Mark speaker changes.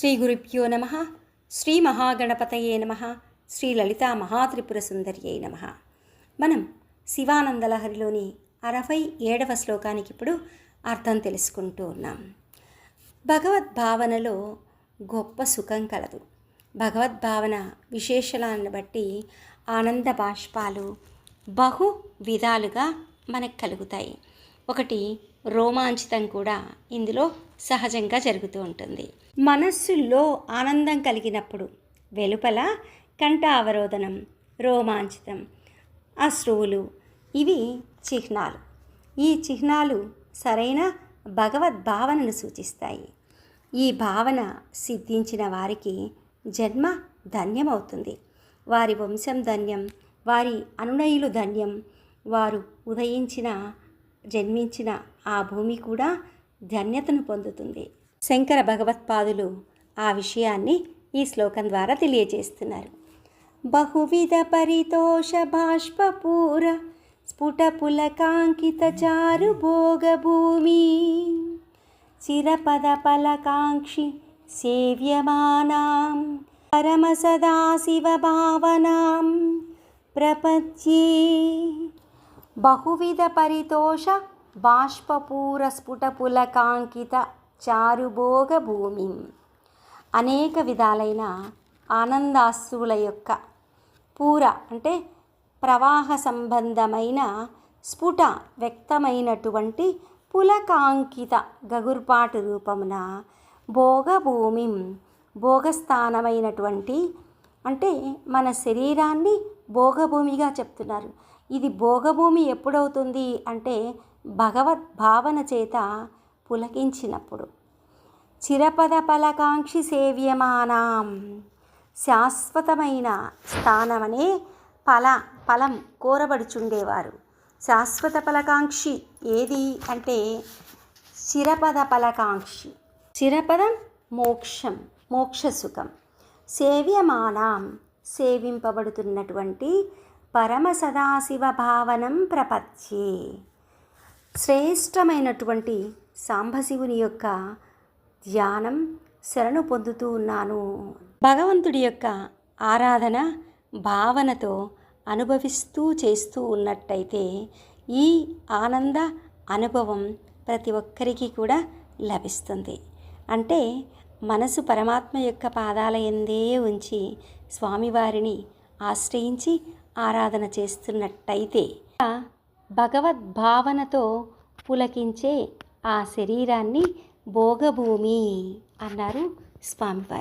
Speaker 1: శ్రీ గురుభ్యో నమ. శ్రీ మహాగణపతయే నమ. శ్రీ లలితా మహాత్రిపుర సుందర్యై నమ. మనం శివానందలహరిలోని అరవై ఏడవ శ్లోకానికి ఇప్పుడు అర్థం తెలుసుకుంటూ ఉన్నాం. భగవద్భావనలో గొప్ప సుఖం కలదు. భగవద్భావన విశేషణాలను బట్టి ఆనంద బాష్పాలు బహు విధాలుగా మనకు కలుగుతాయి. ఒకటి రోమాంచితం కూడా ఇందులో సహజంగా జరుగుతూ ఉంటుంది. మనస్సుల్లో ఆనందం కలిగినప్పుడు వెలుపల కంఠ అవరోధనం రోమాంచితం అశ్రువులు ఇవి చిహ్నాలు. ఈ చిహ్నాలు సరైన భగవద్భావనను సూచిస్తాయి. ఈ భావన సిద్ధించిన వారికి జన్మ ధన్యమవుతుంది. వారి వంశం ధన్యం వారి అనునయులు ధన్యం వారు ఉదయించిన జన్మించిన ఆ భూమి కూడా ధన్యతను పొందుతుంది. శంకర భగవత్పాదులు ఆ విషయాన్ని ఈ శ్లోకం ద్వారా తెలియజేస్తున్నారు. బహువిధ పరితోష బాష్పూర స్ఫుటపులకాంకిత చారు భోగభూమి చిరపద పలకాంక్షి సేవ్యమానాం పరమ సదాశివ భావనాం ప్రపద్యే బహువిధ పరితోష బాష్పూర స్ఫుట పులకాంకిత చారుభోగ భూమి అనేక విధాలైన ఆనందాస్సుల యొక్క పూర అంటే ప్రవాహ సంబంధమైన స్ఫుట వ్యక్తమైనటువంటి పులకాంకిత గగుర్పాటు రూపమున భోగభూమి భోగస్థానమైనటువంటి అంటే మన శరీరాన్ని భోగభూమిగా చెప్తున్నారు. ఇది భోగభూమి ఎప్పుడవుతుంది? అంటే భగవద్భావన చేత పులకించినప్పుడు. చిరపద ఫలకాంక్షి సేవ్యమానాం. శాశ్వతమైన స్థానమనే ఫల ఫలం కోరబడుచుండేవారు. శాశ్వత ఫలకాంక్షి ఏది? అంటే చిరపద ఫలకాంక్షి. చిరపదం మోక్షం మోక్షసుఖం. సేవ్యమానం. సేవింపబడుతున్నటువంటి పరమ సదాశివ భావనం ప్రపత్యే శ్రేష్టమైనటువంటి సాంబశివుని యొక్క ధ్యానం శరణు పొందుతూ ఉన్నాను. భగవంతుడి యొక్క ఆరాధన భావనతో అనుభవిస్తూ చేస్తూ ఉన్నట్టయితే ఈ ఆనంద అనుభవం ప్రతి ఒక్కరికి కూడా లభిస్తుంది. అంటే మనసు పరమాత్మ యొక్క పాదాల ఎందే ఉంచి స్వామివారిని ఆశ్రయించి ఆరాధన చేస్తున్నట్టయితే భగవద్భావనతో పులకించే ఆ శరీరాన్ని భోగభూమి అన్నారు స్వామివారు.